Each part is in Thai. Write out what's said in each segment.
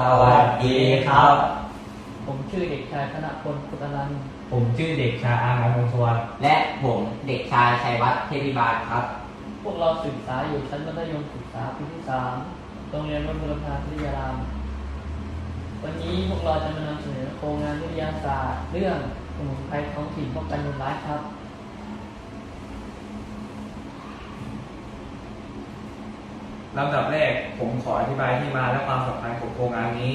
สวัสดีครับ ผมชื่อเด็กชายธนพลพุทธรันผมชื่อเด็กชายอามามงคลและผมเด็กชายชัยวัฒน์เทพิบาลครับ พวกเราศึกษาอยู่ชั้นมัธยมศึกษาปีที่สามโรงเรียนวัดบุรพาพิทยาราม วันนี้พวกเราจะมานำเสนอโครงงานวิทยาศาสตร์ เรื่องสมุนไพรท้องถิ่นป้องกันยุงร้ายครับ ลำดับแรกผมขออธิบายที่มาและความสำคัญของโครงงานนี้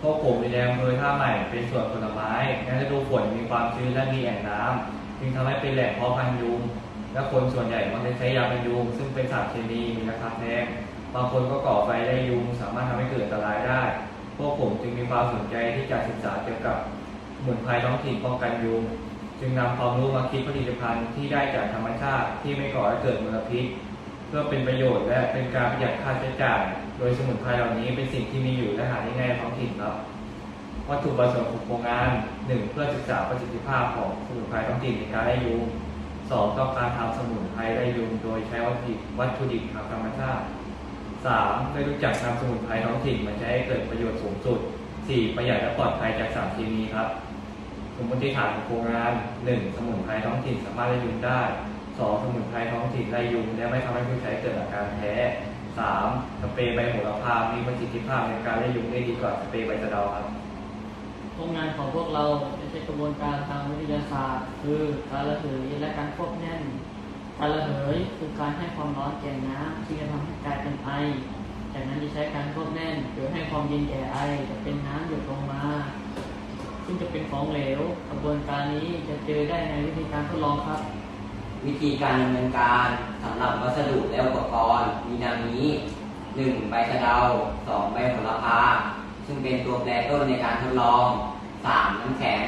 พวกผมอยู่ในอำเภอท่าใหม่เป็นสวนผลไม้ในฤดูฝนมีความชื้นและมีแอ่งน้ำจึงทำให้เป็นแหล่งเพาะพันธุ์ยุงและคนส่วนใหญ่มักจะใช้ยากันยุงซึ่งเป็นสารเคมีมีราคาแพงบางคนก็ก่อไฟได้ยุงสามารถทำให้เกิดอันตรายได้ พวกผมจึงมีความสนใจที่จะศึกษาเกี่ยวกับสมุนไพรท้องถิ่นป้องกันยุงจึงนำความรู้มาคิดผลิตภัณฑ์ที่ได้จากธรรมชาติที่ไม่ก่อให้เกิดมลพิษ เพื่อเป็นประโยชน์และเป็นการประหยัดค่าใช้จ่าย โดยสมุนไพรเหล่านี้เป็นสิ่งที่มีอยู่และหาได้ง่ายในท้องถิ่นครับวัตถุประสงค์ของโครงงาน 1. เพื่อศึกษาประสิทธิภาพของสมุนไพรท้องถิ่นในการไล่ยุง 2. ต้องการทำสมุนไพรไล่ยุงโดยใช้วัตถุดิบวัตถุดิบทางธรรมชาติ 3. ได้รู้จักนำสมุนไพรท้องถิ่นมาใช้ให้เกิดประโยชน์สูงสุด 4. ประหยัดและปลอดภัยจากสารเคมีครับ สมมติฐานของโครงงาน 1. สมุนไพรท้องถิ่นสามารถไล่ยุงได้ 2. สมุนไพรท้องถิ่นไล่ยุงและไม่ทำให้ผู้ใช้เกิดอาการแพ้ 3. สเปรย์ใบโหระพา มีประสิทธิภาพในการไล่ยุงได้ดีกว่าสเปรย์ใบสะเดาครับโครงงานของพวกเราจะใช้กระบวนการทางวิทยาศาสตร์ คือการระเหยและการควบแน่น การระเหยคือการให้ความร้อนแก่น้ำที่จะทำให้กลายเป็นไอ จากนั้นจะใช้การควบแน่นหรือให้ความเย็นแก่ไอจะเป็นน้ำหยดลงมาซึ่งจะเป็นของเหลว กระบวนการนี้จะเจอได้ในวิธีการทดลองครับ วิธีการดำเนินการสำหรับวัสดุและอุปกรณ์ มีดังนี้ 1. ใบสะเดา 2. ใบโหระพาซึ่งเป็นตัวแปรต้นในการทดลอง 3. น้ำแข็ง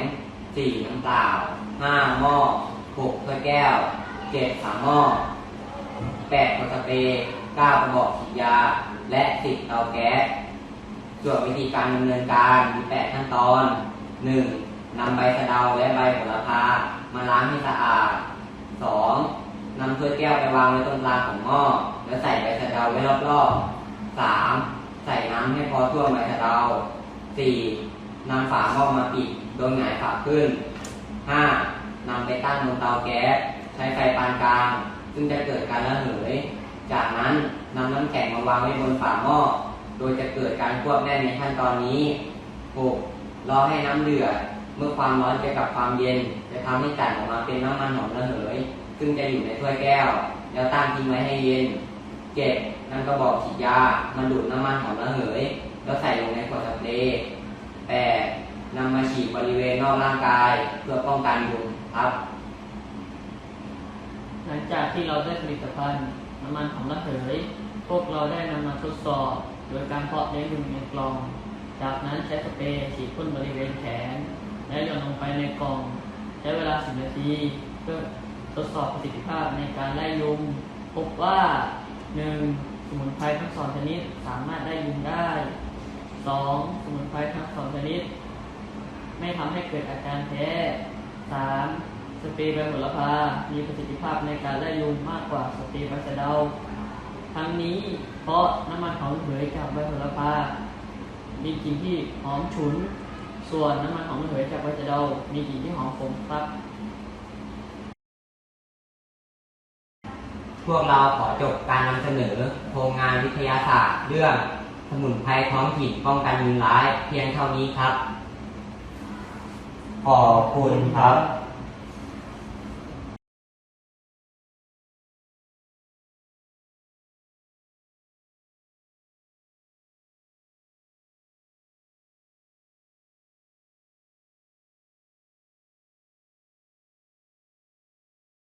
4. น้ำเปล่า 5. หม้อ 6. ถ้วยแก้ว 7. ฝาหม้อ 8. ขวดสเปรย์ 9. กระบอกฉีดยา และ 10. เตาแก๊สส่วนวิธีการดำเนินการมี 8 ขั้นตอน 1. นำใบสะเดาและใบโหระพามาล้างให้สะอาด 2. นำถ้วยแก้วไปวางไว้ตรงกลางของหม้อแล้วใส่ใบสะเดาไว้รอบๆ 3. ใส่น้ำให้พอท่วมใบสะเดา 4. นำฝาหม้อมาปิดโดยหงายฝาขึ้น 5. นำไปตั้งบนเตาแก๊สใช้ไฟปานกลางซึ่งจะเกิดการระเหย จากนั้นนำน้ำแข็งมาวางไว้บนฝาหม้อ โดยจะเกิดการควบแน่นในขั้นตอนนี้ 6. รอให้น้ำเดือด เมื่อความร้อนเจอกับความเย็น จะทำให้จัดออกมาเป็นน้ำมันหอมระเหย ซึ่งจะอยู่ในถ้วยแก้ว แล้วตั้งทิ้งไว้ให้เย็น 7. นำกระบอกฉีดยามาดูดน้ำมันหอมระเหย แล้วใส่ลงในขวดสเปรย์ 8. นำมาฉีดบริเวณนอกร่างกาย เพื่อป้องกันยุงครับ หลังจากที่เราได้ผลิตภัณฑ์น้ำมันหอมระเหย พวกเราได้นำมาทดสอบ โดยการเพาะเลี้ยงยุงในกลอง จากนั้นใช้สเปรย์ฉีดพ่นบริเวณแขน และหย่อนลงไปในกล่องใช้เวลา 10 นาทีเพื่อทดสอบประสิทธิภาพในการไล่ยุง พบว่า 1. สมุนไพรทั้งสองชนิดสามารถไล่ยุงได้ 2. สมุนไพรทั้งสองชนิด ไม่ทำให้เกิดอาการแพ้ 3. สเปรย์ใบโหระพา มีประสิทธิภาพในการไล่ยุงมากกว่าสเปรย์ใบสะเดา ทั้งนี้เพราะน้ำมันหอมระเหยจากใบโหระพามีกลิ่นที่หอมฉุน ส่วนน้ำมันหอมระเหยจากใบสะเดามีกลิ่นที่หอมขมครับ พวกเราขอจบการนำเสนอโครงงานวิทยาศาสตร์ เรื่องสมุนไพรท้องถิ่นป้องกันยุงร้ายเพียงเท่านี้ครับ ขอบคุณครับ